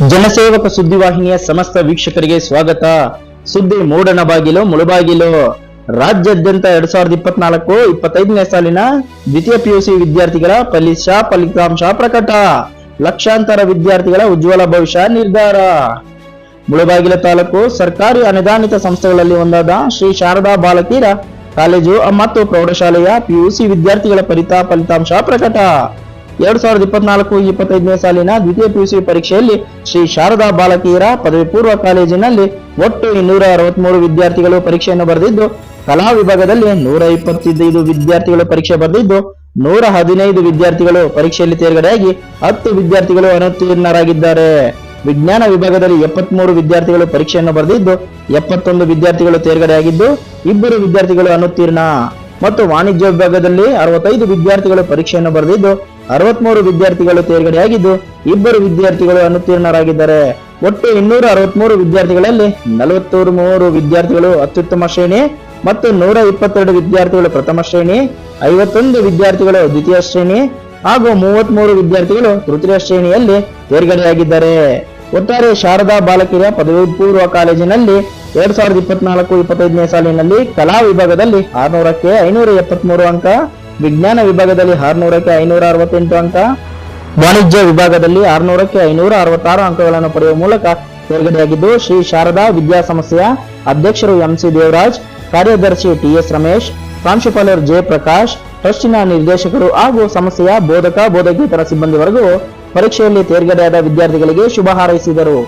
ಜನಸೇವಕ ಸುದ್ದಿವಾಹಿನಿಯ ಸಮಸ್ತ ವೀಕ್ಷಕರಿಗೆ ಸ್ವಾಗತ. ಸುದ್ದಿ ಮೂಡಣ ಬಾಗಿಲು, ಮುಳುಬಾಗಿಲು. ರಾಜ್ಯಾದ್ಯಂತ ಎರಡ್ ಸಾವಿರದ ಇಪ್ಪತ್ನಾಲ್ಕು, ಇಪ್ಪತ್ತೈದನೇ ಸಾಲಿನ ದ್ವಿತೀಯ ಪಿಯುಸಿ ವಿದ್ಯಾರ್ಥಿಗಳ ಫಲಿತ ಫಲಿತಾಂಶ ಪ್ರಕಟ. ಲಕ್ಷಾಂತರ ವಿದ್ಯಾರ್ಥಿಗಳ ಉಜ್ವಲ ಭವಿಷ್ಯ ನಿರ್ಧಾರ. ಮುಳುಬಾಗಿಲು ತಾಲೂಕು ಸರ್ಕಾರಿ ಅನುದಾನಿತ ಸಂಸ್ಥೆಗಳಲ್ಲಿ ಒಂದಾದ ಶ್ರೀ ಶಾರದಾ ಬಾಲಕೀರ ಕಾಲೇಜು ಮತ್ತು ಪ್ರೌಢಶಾಲೆಯ ಪಿಯುಸಿ ವಿದ್ಯಾರ್ಥಿಗಳ ಫಲಿತ ಫಲಿತಾಂಶ ಪ್ರಕಟ. ಎರಡ್ ಸಾವಿರದ ಇಪ್ಪತ್ನಾಲ್ಕು ಇಪ್ಪತ್ತೈದನೇ ಸಾಲಿನ ದ್ವಿತೀಯ ಪಿಯುಸಿ ಪರೀಕ್ಷೆಯಲ್ಲಿ ಶ್ರೀ ಶಾರದಾ ಬಾಲಕಿಯರ ಪದವಿ ಪೂರ್ವ ಕಾಲೇಜಿನಲ್ಲಿ ಒಟ್ಟು ಇನ್ನೂರ ಅರವತ್ಮೂರು ವಿದ್ಯಾರ್ಥಿಗಳು ಪರೀಕ್ಷೆಯನ್ನು ಬರೆದಿದ್ದು, ಕಲಾ ವಿಭಾಗದಲ್ಲಿ ನೂರ ಇಪ್ಪತ್ತೈದು ವಿದ್ಯಾರ್ಥಿಗಳು ಪರೀಕ್ಷೆ ಬರೆದಿದ್ದು, ನೂರ ಹದಿನೈದು ವಿದ್ಯಾರ್ಥಿಗಳು ಪರೀಕ್ಷೆಯಲ್ಲಿ ತೇರ್ಗಡೆಯಾಗಿ ಹತ್ತು ವಿದ್ಯಾರ್ಥಿಗಳು ಅನುತ್ತೀರ್ಣರಾಗಿದ್ದಾರೆ. ವಿಜ್ಞಾನ ವಿಭಾಗದಲ್ಲಿ ಎಪ್ಪತ್ಮೂರು ವಿದ್ಯಾರ್ಥಿಗಳು ಪರೀಕ್ಷೆಯನ್ನು ಬರೆದಿದ್ದು, ಎಪ್ಪತ್ತೊಂದು ವಿದ್ಯಾರ್ಥಿಗಳು ತೇರ್ಗಡೆಯಾಗಿದ್ದು, ಇಬ್ಬರು ವಿದ್ಯಾರ್ಥಿಗಳು ಅನುತ್ತೀರ್ಣ. ಮತ್ತು ವಾಣಿಜ್ಯ ವಿಭಾಗದಲ್ಲಿ ಅರವತ್ತೈದು ವಿದ್ಯಾರ್ಥಿಗಳು ಪರೀಕ್ಷೆಯನ್ನು ಬರೆದಿದ್ದು ಅರವತ್ಮೂರು ವಿದ್ಯಾರ್ಥಿಗಳು ತೇರ್ಗಡೆಯಾಗಿದ್ದು ಇಬ್ಬರು ವಿದ್ಯಾರ್ಥಿಗಳು ಅನುತ್ತೀರ್ಣರಾಗಿದ್ದಾರೆ. ಒಟ್ಟು ಇನ್ನೂರ ಅರವತ್ಮೂರು ವಿದ್ಯಾರ್ಥಿಗಳಲ್ಲಿ ನಲವತ್ತೂರು ಮೂರು ವಿದ್ಯಾರ್ಥಿಗಳು ಅತ್ಯುತ್ತಮ ಶ್ರೇಣಿ ಮತ್ತು ನೂರ ಇಪ್ಪತ್ತೆರಡು ವಿದ್ಯಾರ್ಥಿಗಳು ಪ್ರಥಮ ಶ್ರೇಣಿ, ಐವತ್ತೊಂದು ವಿದ್ಯಾರ್ಥಿಗಳು ದ್ವಿತೀಯ ಶ್ರೇಣಿ ಹಾಗೂ ಮೂವತ್ಮೂರು ವಿದ್ಯಾರ್ಥಿಗಳು ತೃತೀಯ ಶ್ರೇಣಿಯಲ್ಲಿ ತೇರ್ಗಡೆಯಾಗಿದ್ದಾರೆ. ಒಟ್ಟಾರೆ ಶಾರದಾ ಬಾಲಕಿಯ ಪದವಿ ಪೂರ್ವ ಕಾಲೇಜಿನಲ್ಲಿ ಎರಡ್ ಸಾವಿರದ ಇಪ್ಪತ್ನಾಲ್ಕು, ಇಪ್ಪತ್ತೈದನೇ ಸಾಲಿನಲ್ಲಿ ಕಲಾ ವಿಭಾಗದಲ್ಲಿ ಆರ್ನೂರಕ್ಕೆ ಐನೂರ ಎಪ್ಪತ್ಮೂರು ಅಂಕ ವಿಜ್ಞಾನ ವಿಭಾಗದಲ್ಲಿ ಆರ್ನೂರಕ್ಕೆ ಐನೂರ ಅರವತ್ತೆಂಟು ಅಂಕ, ವಾಣಿಜ್ಯ ವಿಭಾಗದಲ್ಲಿ ಆರ್ನೂರಕ್ಕೆ ಐನೂರ ಅರವತ್ತಾರು ಅಂಕಗಳನ್ನು ಪಡೆಯುವ ಮೂಲಕ ತೇರ್ಗಡೆಯಾಗಿದ್ದು ಶ್ರೀ ಶಾರದಾ ವಿದ್ಯಾಸಂಸ್ಥೆಯ ಅಧ್ಯಕ್ಷರು ಎಂಸಿ ದೇವರಾಜ್, ಕಾರ್ಯದರ್ಶಿ ಟಿಎಸ್ ರಮೇಶ್, ಪ್ರಾಂಶುಪಾಲರ್ ಜೆ ಪ್ರಕಾಶ್, ಟ್ರಸ್ಟಿನ ನಿರ್ದೇಶಕರು ಹಾಗೂ ಸಂಸ್ಥೆಯ ಬೋಧಕ, ಬೋಧಕೇತರ ಸಿಬ್ಬಂದಿ ವರ್ಗವು ಪರೀಕ್ಷೆಯಲ್ಲಿ ತೇರ್ಗಡೆಯಾದ ವಿದ್ಯಾರ್ಥಿಗಳಿಗೆ ಶುಭ ಹಾರೈಸಿದರು.